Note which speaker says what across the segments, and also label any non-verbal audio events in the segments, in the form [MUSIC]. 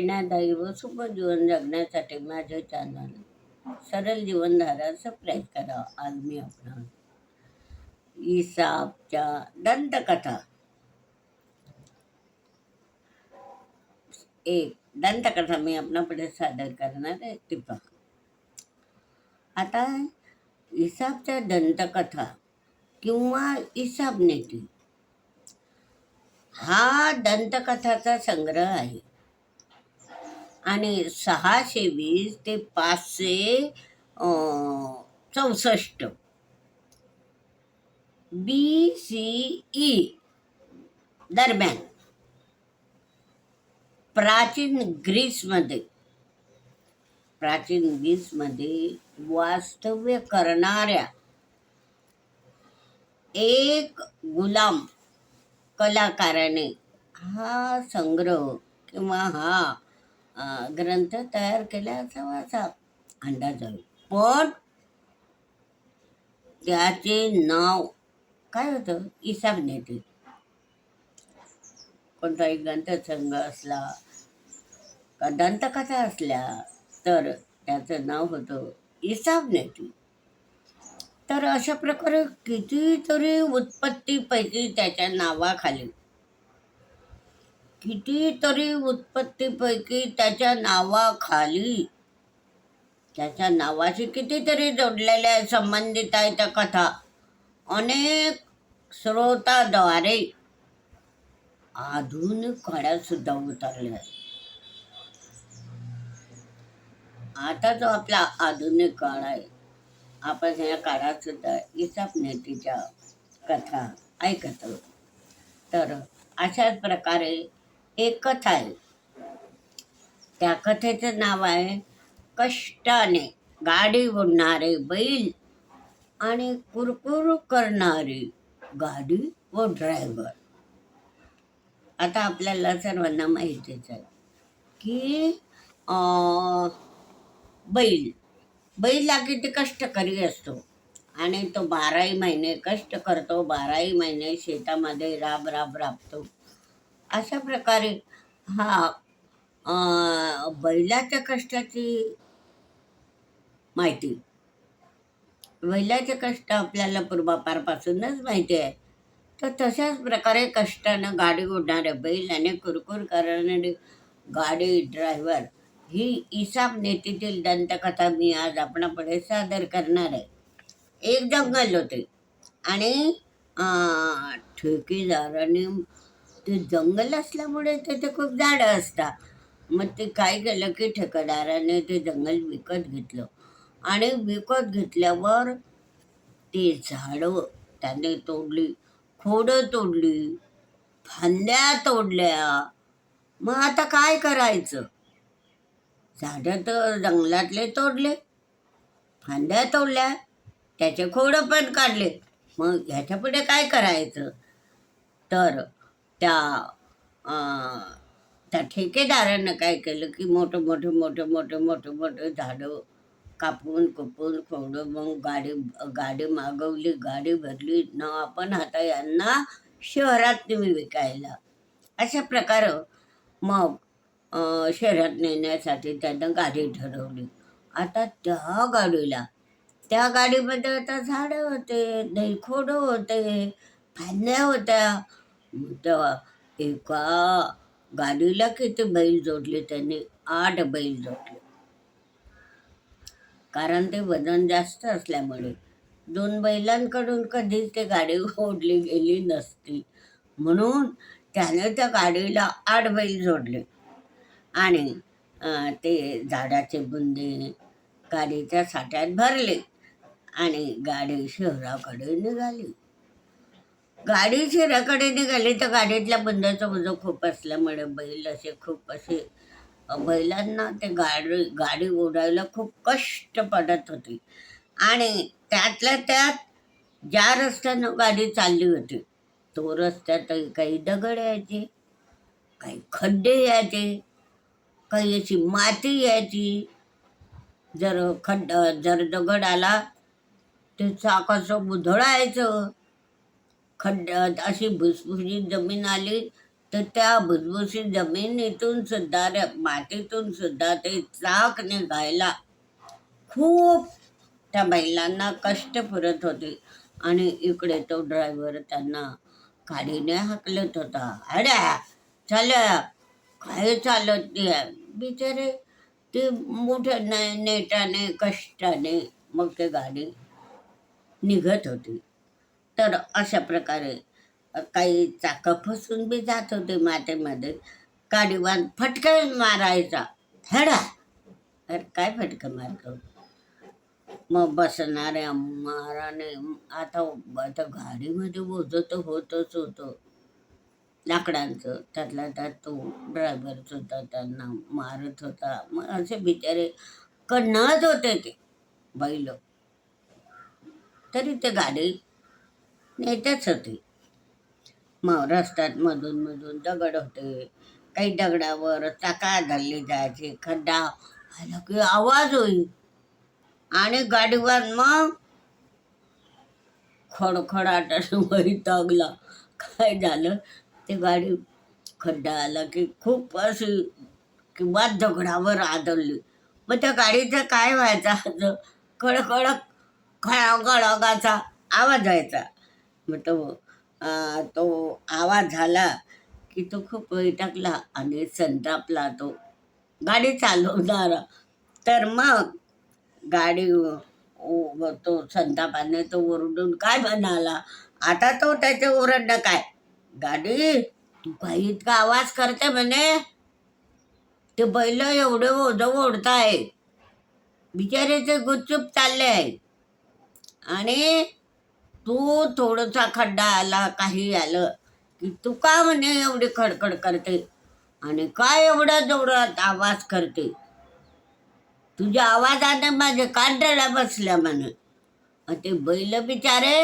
Speaker 1: प्रेरणादायी व सुख जीवन जगण्यासाठी माझे चॅनल सरळ जीवनधारा सबस्क्राईब करा. आज मी आपण इसापच्या दंतकथा. एक दंतकथा मी आपणापुढे सादर करणार आहे. ती आता इसापच्या दंतकथा किंवा इसाब नेती. हा दंतकथाचा संग्रह आहे. आणि सहाशे वीस ते पाचशे चौसष्ट. बी सी ई दरम्यान. प्राचीन ग्रीसमध्ये प्राचीन ग्रीसमध्ये वास्तव्य करणाऱ्या एक गुलाम कलाकाराने हा संग्रह किंवा हा ग्रंथ तयार केला असावा असा अंदाज आहे. पण त्याचे नाव काय होतं? इसाब नेते. कोणताही ग्रंथसंघ असला का दंतकथा असल्या तर त्याचं नाव होतं इसाब नेते. तर अशा प्रकारे कितीतरी उत्पत्तीपैकी त्याच्या नावाखाली कितीतरी उत्पत्तीपैकी त्याच्या नावाखाली त्याच्या नावाशी कितीतरी जोडलेल्या संबंधित आहे त्या कथा. अनेक स्रोताद्वारे आधुनिक काळात सुद्धा उतरल्या. आहेत आता जो आपला आधुनिक काळ आहे आपण या काळात सुद्धा इसाप नेतीच्या कथा ऐकत. आहोत तर अशाच प्रकारे एक कथा आहे त्या कथेचं नाव आहे कष्टाने गाडी ओढणारे बैल आणि कुरकुर करणारी गाडी व ड्रायव्हर आता आपल्याला सर्वांना माहितीच आहे की बैल. बैल हा किती कष्टकरी असतो आणि तो बाराही महिने कष्ट करतो बाराही महिने शेतामध्ये राब राब राबतो. अशा प्रकारे हा बैलाच्या कष्टाची माहिती. बैलाचे कष्ट आपल्याला पूर्वापारपासूनच माहिती आहे. तर तशाच प्रकारे कष्टानं गाडी ओढणारे बैल आणि कुरकुर करणारे गाडी ड्रायव्हर ही इसाप नेतीतील दंतकथा मी आज आपणापुढे सादर करणार आहे. एक जंगल होते आणि अं, ठेकेदाराने ते जंगल असल्यामुळे तिथे खूप झाडं असतात. मग ते काय केलं की ठेकेदाराने ते जंगल विकत घेतलं. आणि विकत घेतल्यावर ते झाडं त्याने तोडली खोडं तोडली फांद्या तोडल्या. मग आता काय करायचं? झाडं तर जंगलातले तोडले फांद्या तोडल्या त्याचे खोडं पण काढले. मग ह्याच्या पुढे काय करायचं? तर त्या त्या ठेकेदारानं काय केलं की मोठं मोठं मोठं मोठं मोठं मोठं झाडं कापून कुपून खोडं मग गाडी गाडी मागवली गाडी भरली. न आपण आता यांना शहरात तुम्ही विकायला. अशा प्रकारं मग शहरात नेण्यासाठी त्यानं गाडी ठरवली. आता त्या गाडीला त्या गाडीमध्ये आता झाडं होते दैखोडं होते फांद्या होत्या. तेव्हा एका गाडीला किती बैल जोडले त्यांनी आठ बैल जोडले. कारण ते वजन जास्त असल्यामुळे दोन बैलांकडून कधीच ते गाडी ओढली गेली नसती. म्हणून त्याने त्या गाडीला आठ बैल जोडले. आणि ते झाडाचे बुंदे गाडीच्या साठ्यात भरले आणि गाडी शहराकडे निघाली. गाडी शिराकडे निघाली तर गाडीतल्या बुंद्याचं वजन खूप असल्यामुळे बैल असे खूप असे बैलांना ते गाडी गाडी ओढायला खूप कष्ट पडत होते. आणि त्यातल्या त्यात ज्या रस्त्यानं गाडी चालली होती तो रस्त्यातही काही दगड यायचे काही खड्डे यायचे काही अशी माती यायची. जर खड्ड जर दगड आला ते चाकाचं बुधळायचं खड्ड अशी भुसभुशीत जमीन आली तर त्या भुसभुशीत जमिनीतून सुद्धा मातीतून सुद्धा ते चाक निघायला खूप त्या बैलांना कष्ट पुरत होते. आणि इकडे तो ड्रायव्हर त्यांना गाडीने हाकलत होता. अड्या चाल्या काय चालत नाही बिचारे ते मोठ्या ने नेटाने कष्टाने मग ते गाडी निघत होती. तर अशा प्रकारे काही चाकं फसून बी जात होते मातेमध्ये. काडीवान फटकन मारायचा. हेडा! अरे काय फटकं मारतो? मग बसणाऱ्या माराने आता आता गाडीमध्ये ओझं तर होतच होतं. लाकडांचं त्यातला त्यात तो ड्रायव्हरच होता त्यांना मारत होता. मग असे बिचारे कन्नच होते ते बैल. तरी ते गाडी नेतच होती. मग रस्त्यात मधून मधून दगड होते. काही दगडावर चाका धरली जायची. खड्डा. आला की आवाज होईल आणि गाडीवर मग खडखडाट तगला. काय झालं? ते गाडी खड्डा आला की खूप अशी किंवा दगडावर आदळली. मग त्या गाडीचं काय व्हायचा? कडकडक खळाखळगाचा आवाज व्हायचा तो तो आवाज झाला की तो खूप वैटकला आणि संतापला तो. गाडी चालवणारा. तर मग गाडी तो संतापाने तो ओरडून काय म्हणाला? आता तो त्याचे ओरडणं काय? गाडी तू काही इतका आवाज करते म्हणे? ते बैल एवढे ओझ ओढताय बिचारे ते गुपचूप चालले आहे आणि तू थोडासा खड्डा आला काही आलं की तू का म्हणे एवढी खडखड करते? आणि काय एवढा जोरात आवाज करते? तुझ्या आवाजाने माझे कांडळ्या बसल्या म्हणे. ते बैल बिचारे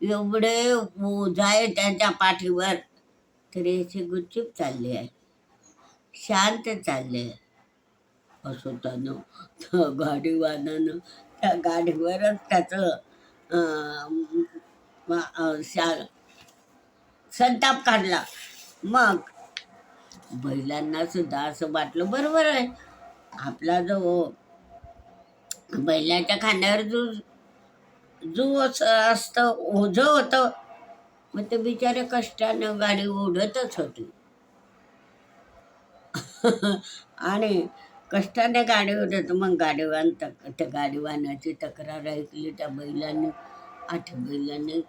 Speaker 1: एवढे जाय त्यांच्या पाठीवर. तरी असे गुपचूप चालले आहे. शांत चालले आहे. असं त्यानं त्या गाडीवानानं त्या गाडीवरच त्याचं संताप काढला. मग बैलांना सुद्धा असं वाटलं बरोबर आहे. आपला जो बैलाच्या खांद्यावर जो जो असं असतं ओझं होतं मग ते बिचारे कष्टानं गाडी ओढतच होती. [LAUGHS] आणि कष्टाने गाडी होत मग गाडीवान तक त्या गाडीवानाची तक्रार ऐकली त्या बैलाने आठ बैलाने.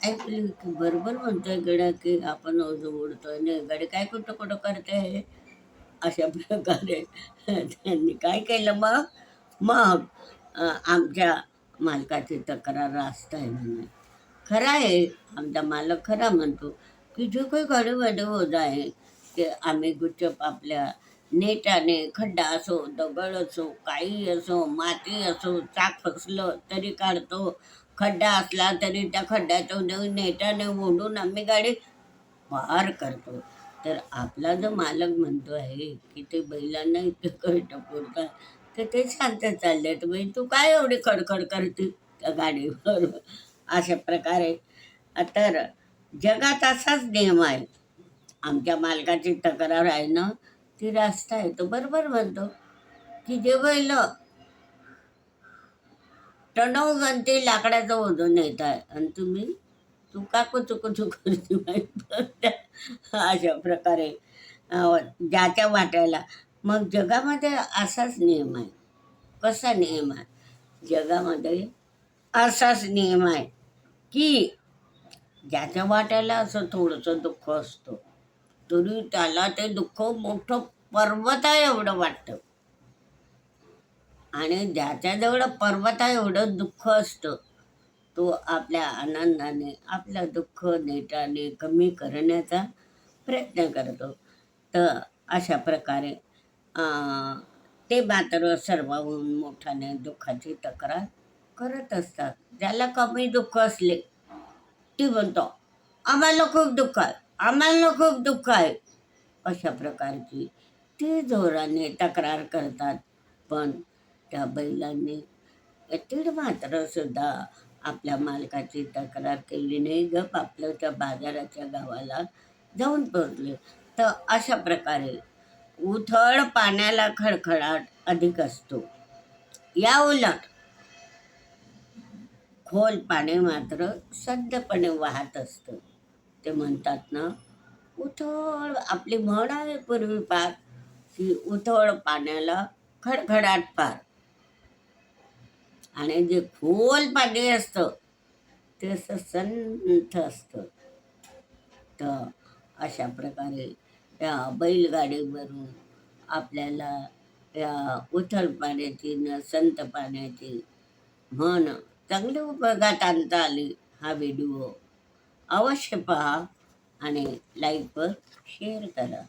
Speaker 1: ऐकली की बरोबर म्हणतोय गड्या की आपण ओझो उडतो आहे नाही गाडी काय कुठं कुठं करते आहे अशा प्रकारे त्यांनी काय केलं मग? मग आमच्या मालकाची तक्रार रास्त आहे म्हणे. खरं आहे आमचा मालक खरा म्हणतो की जो काही गाडीमध्ये होत आहे ते आम्ही गुच्चप आपल्या नेटाने खड्डा असो दगड असो काही असो माती असो चाक फसलं तरी काढतो. खड्डा असला तरी त्या खड्ड्यातून नेटाने ओढून आम्ही गाडी पार करतो. तर आपला जो मालक म्हणतो आहे की ते बैलांना इतकं कष्ट पुरतात तर ते शांत चालले तर बाई तू काय एवढी खडखड करते त्या गाडीवर? अशा प्रकारे. तर जगात असाच नियम आहे. आमच्या मालकाची तक्रार आहे ना ती रास्ता आहे तो बरोबर म्हणतो की जे बैल टणव गणती लाकडाचं ओझून येत आहे आणि तुम्ही तू काकू चुकू चुकू अशा प्रकारे ज्याच्या वाट्याला. मग जगामध्ये असाच नियम आहे. कसा नियम आहे? जगामध्ये असाच नियम आहे की ज्याच्या वाट्याला असं थोडंसं दुःख असतो. तरी त्याला ते दुःख मोठं पर्वत आहे एवढं वाटतं. आणि ज्याच्याजवळ पर्वता एवढं दुःख असतं तो आपल्या आनंदाने आपलं दुःख नेटाने कमी करण्याचा प्रयत्न करतो. तर अशा प्रकारे ते मात्र सर्वाहून मोठ्याने दुःखाची तक्रार करत असतात. ज्याला कमी दुःख असले ती म्हणतो आम्हाला खूप दुःख आहे. आम्हाला खूप दुःख आहे. अशा प्रकारची. ती जोराने तक्रार करतात. पण त्या बैलांनी तीड मात्र सुद्धा आपल्या मालकाची तक्रार केली नाही. गप आपलं त्या बाजाराच्या गावाला जाऊन पोचले तर अशा प्रकारे उथळ पाण्याला खडखडाट अधिक असतो. या उलट खोल पाणी मात्र सद्यपणे वाहत असतं. ते म्हणतात ना उथळ. आपली म्हण आहे पूर्वी पार की उथळ पाण्याला खडखडाट पार. आणि जे खोल पाणी असतं ते असं संथ असतं. तर अशा प्रकारे या बैलगाडीवरून आपल्याला या उथळ पाण्याची न संत पाण्याची म्हण चांगली उपयोगात आणता आली हा व्हिडिओ. अवश्य पहा आणि लाईकवर शेअर करा.